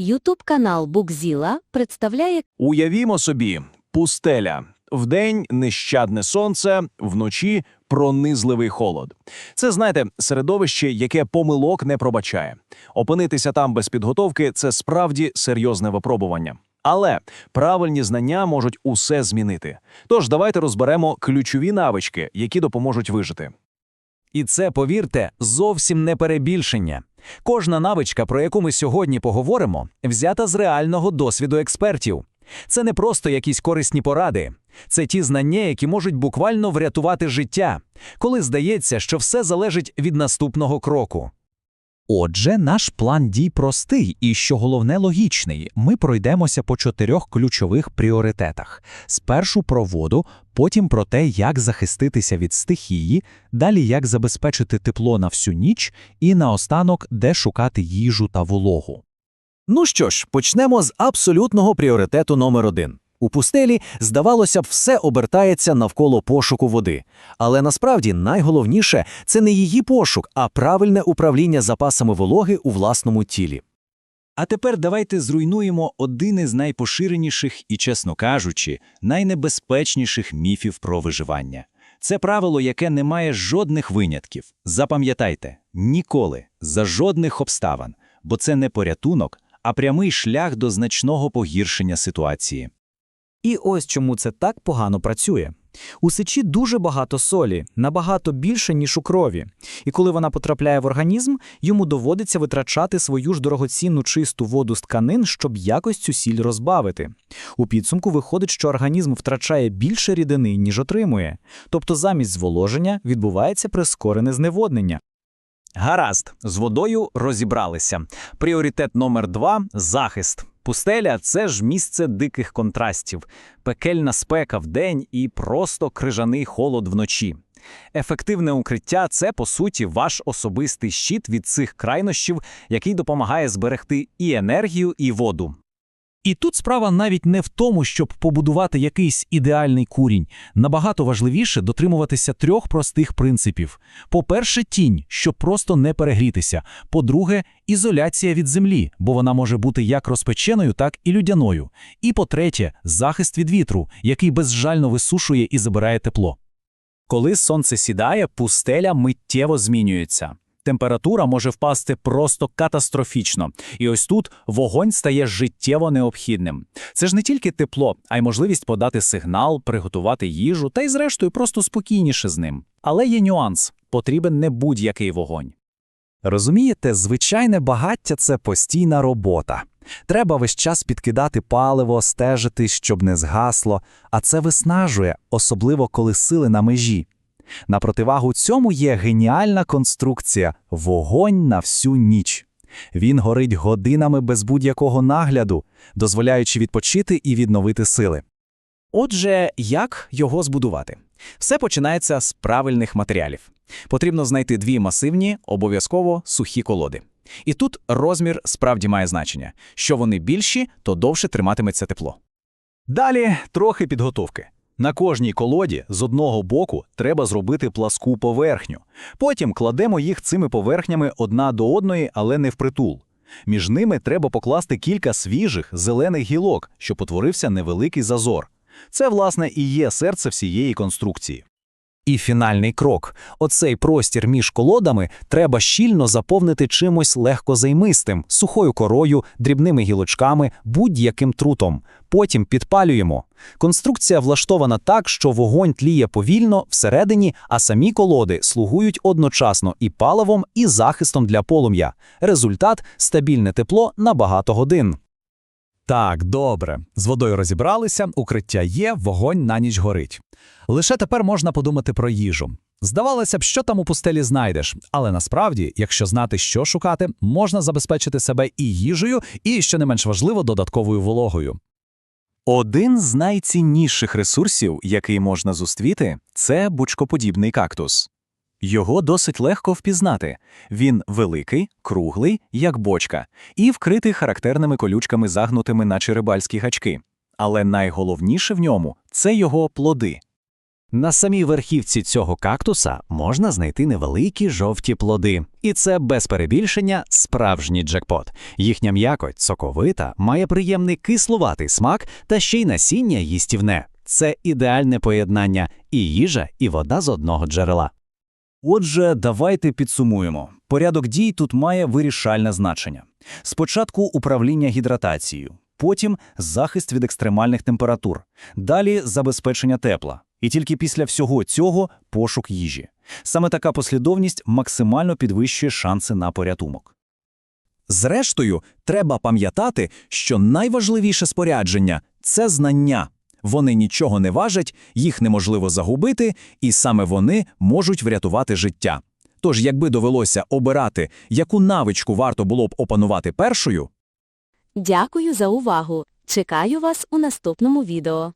Ютуб канал Букзіла представляє Уявімо собі, пустеля. Вдень нещадне сонце, вночі пронизливий холод. Це, знаєте, середовище, яке помилок не пробачає. Опинитися там без підготовки це справді серйозне випробування. Але правильні знання можуть усе змінити. Тож давайте розберемо ключові навички, які допоможуть вижити. І це, повірте, зовсім не перебільшення. Кожна навичка, про яку ми сьогодні поговоримо, взята з реального досвіду експертів. Це не просто якісь корисні поради, це ті знання, які можуть буквально врятувати життя, коли здається, що все залежить від наступного кроку. Отже, наш план дій простий і, що головне, логічний. Ми пройдемося по чотирьох ключових пріоритетах: спершу про воду, потім про те, як захиститися від стихії, далі як забезпечити тепло на всю ніч, і наостанок, де шукати їжу та вологу. Ну що ж, почнемо з абсолютного пріоритету номер один. У пустелі, здавалося б, все обертається навколо пошуку води. Але насправді найголовніше це не її пошук, а правильне управління запасами вологи у власному тілі. А тепер давайте зруйнуємо один із найпоширеніших і, чесно кажучи, найнебезпечніших міфів про виживання. Це правило, яке не має жодних винятків. Запам'ятайте, ніколи, за жодних обставин, бо це не порятунок, а прямий шлях до значного погіршення ситуації. І ось чому це так погано працює. У сечі дуже багато солі, набагато більше, ніж у крові. І коли вона потрапляє в організм, йому доводиться витрачати свою ж дорогоцінну чисту воду з тканин, щоб якось цю сіль розбавити. У підсумку виходить, що організм втрачає більше рідини, ніж отримує. Тобто замість зволоження відбувається прискорене зневоднення. Гаразд, з водою розібралися. Пріоритет номер два захист. Пустеля це ж місце диких контрастів, пекельна спека вдень і просто крижаний холод вночі. Ефективне укриття це, по суті, ваш особистий щит від цих крайнощів, який допомагає зберегти і енергію, і воду. І тут справа навіть не в тому, щоб побудувати якийсь ідеальний курінь. Набагато важливіше дотримуватися трьох простих принципів: по-перше, тінь, щоб просто не перегрітися. По-друге, ізоляція від землі, бо вона може бути як розпеченою, так і людяною. І по-третє, захист від вітру, який безжально висушує і забирає тепло. Коли сонце сідає, пустеля миттєво змінюється. Температура може впасти просто катастрофічно. І ось тут вогонь стає життєво необхідним. Це ж не тільки тепло, а й можливість подати сигнал, приготувати їжу та й, зрештою, просто спокійніше з ним. Але є нюанс: потрібен не будь-який вогонь. Розумієте, звичайне багаття це постійна робота. Треба весь час підкидати паливо, стежити, щоб не згасло, а це виснажує, особливо коли сили на межі. На противагу цьому є геніальна конструкція вогонь на всю ніч. Він горить годинами без будь-якого нагляду, дозволяючи відпочити і відновити сили. Отже, як його збудувати? Все починається з правильних матеріалів. Потрібно знайти дві масивні, обов'язково сухі колоди. І тут розмір справді має значення. Що вони більші, то довше триматиметься тепло. Далі трохи підготовки. На кожній колоді з одного боку треба зробити пласку поверхню. Потім кладемо їх цими поверхнями одна до одної, але не впритул. Між ними треба покласти кілька свіжих зелених гілок, щоб утворився невеликий зазор. Це, власне, і є серце всієї конструкції. І фінальний крок. Оцей простір між колодами треба щільно заповнити чимось легкозаймистим, сухою корою, дрібними гілочками, будь-яким трутом. Потім підпалюємо. Конструкція влаштована так, що вогонь тліє повільно всередині, а самі колоди слугують одночасно і паливом, і захистом для полум'я. Результат стабільне тепло на багато годин. Так, добре. З водою розібралися, укриття є, вогонь на ніч горить. Лише тепер можна подумати про їжу. Здавалося б, що там у пустелі знайдеш, але насправді, якщо знати, що шукати, можна забезпечити себе і їжею, і, що не менш важливо, додатковою вологою. Один з найцінніших ресурсів, який можна зустріти, це бучкоподібний кактус. Його досить легко впізнати. Він великий, круглий, як бочка, і вкритий характерними колючками, загнутими наче рибальські гачки. Але найголовніше в ньому це його плоди. На самій верхівці цього кактуса можна знайти невеликі жовті плоди. І це без перебільшення справжній джекпот. Їхня м'якоть соковита, має приємний кислуватий смак та ще й насіння їстівне. Це ідеальне поєднання і їжа, і вода з одного джерела. Отже, давайте підсумуємо. Порядок дій тут має вирішальне значення. Спочатку управління гідратацією, потім захист від екстремальних температур, далі забезпечення тепла. І тільки після всього цього пошук їжі. Саме така послідовність максимально підвищує шанси на порятунок. Зрештою, треба пам'ятати, що найважливіше спорядження це знання. Вони нічого не важать, їх неможливо загубити, і саме вони можуть врятувати життя. Тож, якби довелося обирати, яку навичку варто було б опанувати першою, Дякую за увагу. Чекаю вас у наступному відео.